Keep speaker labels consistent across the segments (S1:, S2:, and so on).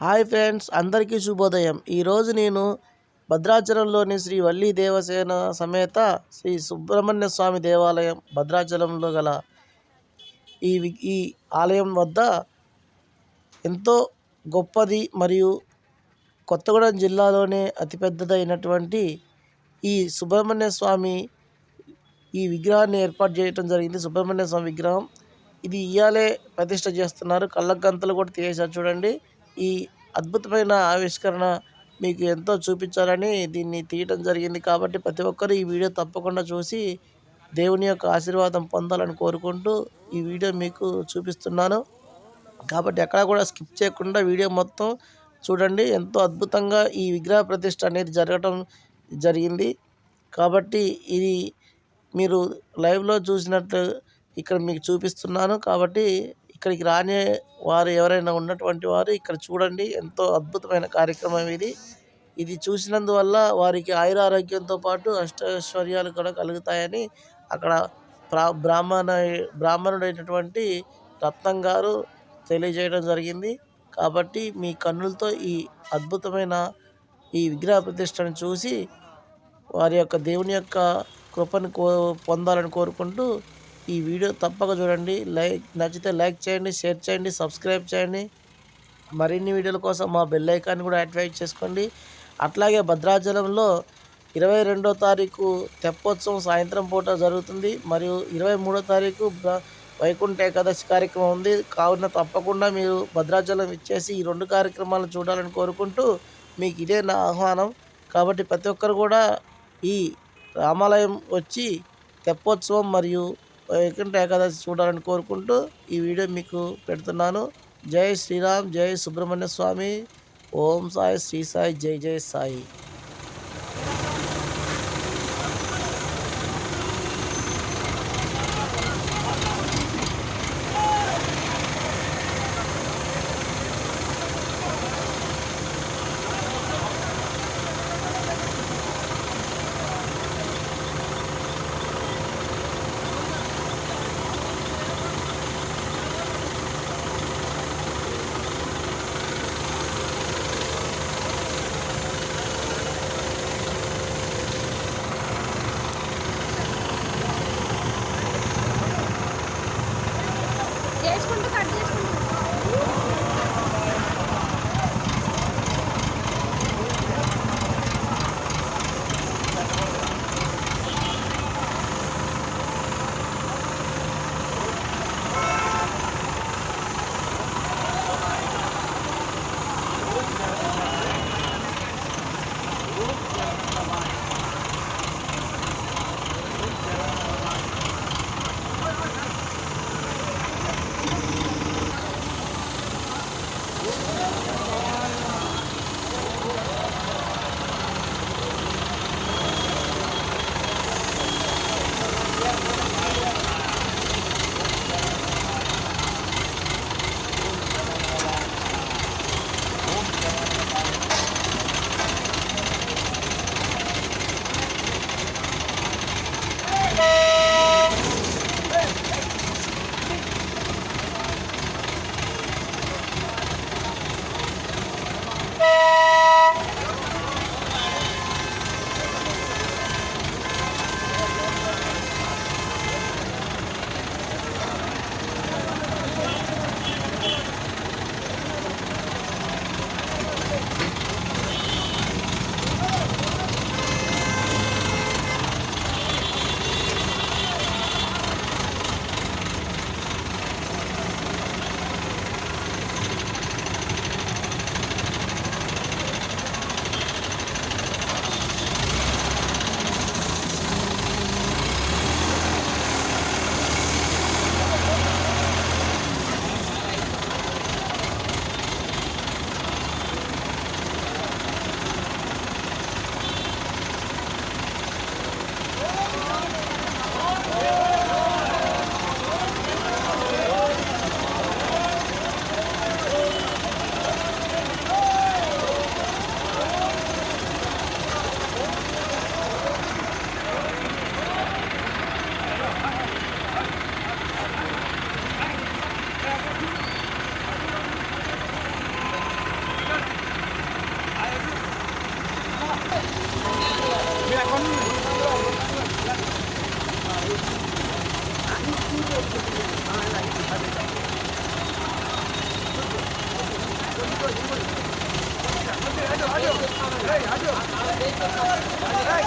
S1: Hi friends అందరికీ శుభోదయం. ఈరోజు నేను భద్రాచలంలోని శ్రీ వల్లి దేవసేన సమేత శ్రీ సుబ్రహ్మణ్య స్వామి దేవాలయం భద్రాచలంలో గల ఈ వి- ఈ ఆలయం వద్ద ఎంతో గొప్పది మరియు కొత్తగూడెం జిల్లాలోనే అతిపెద్దదైనటువంటి ఈ సుబ్రహ్మణ్య స్వామి ఈ విగ్రహాన్ని ఏర్పాటు చేయడం జరిగింది. సుబ్రహ్మణ్య స్వామి విగ్రహం. ఇది ఇయ్యాలే ప్రతిష్ట చేస్తున్నారు. కళ్ళ గంతలు కూడా తీసేశారు చూడండి. ఈ అద్భుతమైన ఆవిష్కరణ మీకు ఎంతో చూపించాలని దీన్ని తీయటం జరిగింది కాబట్టి ప్రతి ఒక్కరు ఈ వీడియో తప్పకుండా చూసి దేవుని యొక్క ఆశీర్వాదం పొందాలని కోరుకుంటూ ఈ వీడియో మీకు చూపిస్తున్నాను. కాబట్టి ఎక్కడ కూడా స్కిప్ చేయకుండా వీడియో మొత్తం చూడండి. ఎంతో అద్భుతంగా ఈ విగ్రహ ప్రతిష్ట అనేది జరగటం జరిగింది. కాబట్టి ఇది మీరు లైవ్లో చూసినట్లు ఇక్కడ మీకు చూపిస్తున్నాను. కాబట్టి ఇక్కడికి రాని వారు ఎవరైనా ఉన్నటువంటి వారు ఇక్కడ చూడండి. ఎంతో అద్భుతమైన కార్యక్రమం ఇది. ఇది చూసినందువల్ల వారికి ఆయుర ఆరోగ్యంతో పాటు అష్టైశ్వర్యాలు కూడా కలుగుతాయని అక్కడ బ్రా బ్రాహ్మణ బ్రాహ్మణుడైనటువంటి రత్నం గారు తెలియజేయడం జరిగింది. కాబట్టి మీ కన్నులతో ఈ అద్భుతమైన ఈ విగ్రహ ప్రతిష్టను చూసి వారి యొక్క దేవుని యొక్క కృపను కో పొందాలని కోరుకుంటూ ఈ వీడియో తప్పక చూడండి. లైక్ నచ్చితే లైక్ చేయండి షేర్ చేయండి సబ్స్క్రైబ్ చేయండి. మరిన్ని వీడియోల కోసం మా బెల్ ఐకాన్ కూడా యాక్టివేట్ చేసుకోండి. అట్లాగే భద్రాచలంలో ఇరవై రెండో తారీఖు తెప్పోత్సవం సాయంత్రం పూట జరుగుతుంది. మరియు ఇరవై మూడో తారీఖు వైకుంఠ ఏకాదశి కార్యక్రమం ఉంది. కావున తప్పకుండా మీరు భద్రాచలం ఇచ్చేసి ఈ రెండు కార్యక్రమాలు చూడాలని కోరుకుంటూ మీకు ఇదే నా ఆహ్వానం. కాబట్టి ప్రతి ఒక్కరు కూడా ఈ రామాలయం వచ్చి తెప్పోత్సవం మరియు వైకుంఠ ఏకాదశి చూడాలని కోరుకుంటూ ఈ వీడియో మీకు పెడుతున్నాను. జై శ్రీరామ్ జై సుబ్రహ్మణ్య స్వామి. ఓం సాయి శ్రీ సాయి జై జై సాయి.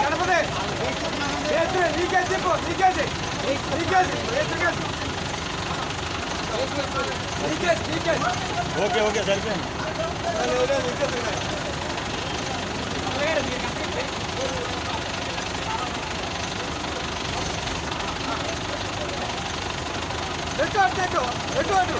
S2: గణపతి నేత్రి నీకే చెప్పు నీకేసి నీకేసి నేత్రికేసి నీకేసి నీకేసి
S3: ఓకే ఓకే సరిపోయింది ఎటు అటు ఎటు అటు అటు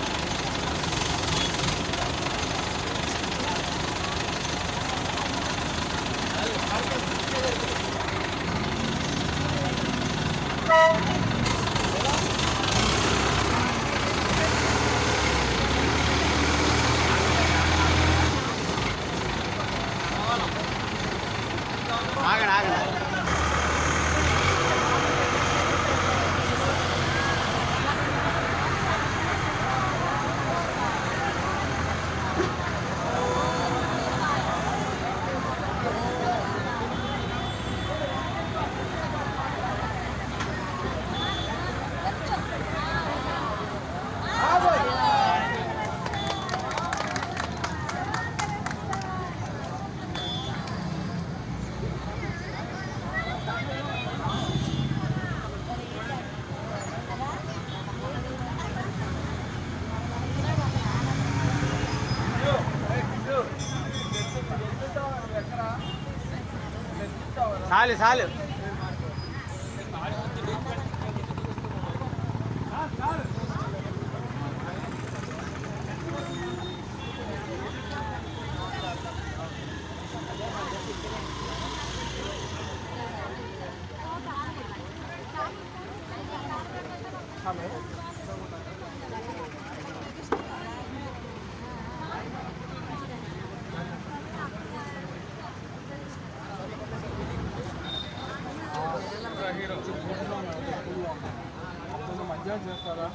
S1: Thank you.
S3: చాలు చాలు
S4: Hello. から。